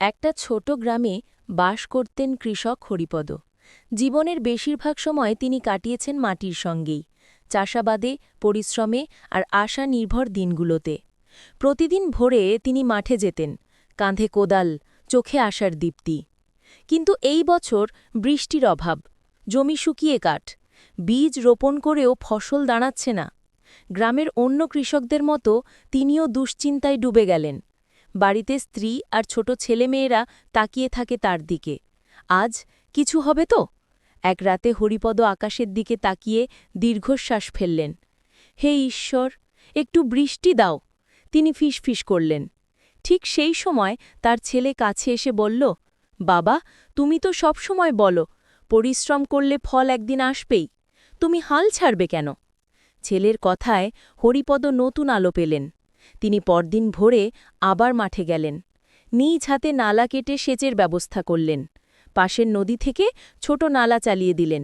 একটা ছোট গ্রামে বাস করতেন কৃষক হরিপদ। জীবনের বেশিরভাগ সময় তিনি কাটিয়েছেন মাটির সঙ্গেই, চাষাবাদে, পরিশ্রমে আর আশা নির্ভর দিনগুলোতে। প্রতিদিন ভোরে তিনি মাঠে যেতেন, কাঁধে কোদাল, চোখে আসার দীপ্তি। কিন্তু এই বছর বৃষ্টির অভাব, জমি শুকিয়ে কাঠ, বীজ রোপণ করেও ফসল দাঁড়াচ্ছে না। গ্রামের অন্য কৃষকদের মতো তিনিও দুশ্চিন্তায় ডুবে গেলেন। বাড়িতে স্ত্রী আর ছোট ছেলেমেয়েরা তাকিয়ে থাকে তার দিকে। আজ কিছু হবে তো? এক রাতে হরিপদ আকাশের দিকে তাকিয়ে দীর্ঘশ্বাস ফেললেন। হে ঈশ্বর, একটু বৃষ্টি দাও। তিনি ফিসফিস করলেন। ঠিক সেই সময় তার ছেলে কাছে এসে বলল, বাবা, তুমি তো সব সময় বলো, পরিশ্রম করলে ফল একদিন আসবেই। তুমি হাল ছাড়বে কেন? ছেলের কথায় হরিপদ নতুন আলো পেলেন। তিনি পরদিন ভোরে আবার মাঠে গেলেন। নিজ হাতে নালা কেটে সেচের ব্যবস্থা করলেন। পাশের নদী থেকে ছোট নালা চালিয়ে দিলেন।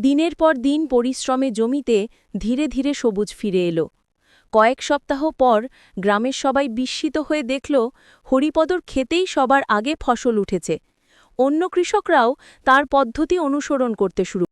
দিনের পর দিন পরিশ্রমে জমিতে ধীরে ধীরে সবুজ ফিরে এলো। কয়েক সপ্তাহ পর গ্রামের সবাই বিস্মিত হয়ে দেখল, হরিপদর খেতেই সবার আগে ফসল উঠেছে। অন্য কৃষকরাও তার পদ্ধতি অনুসরণ করতে শুরু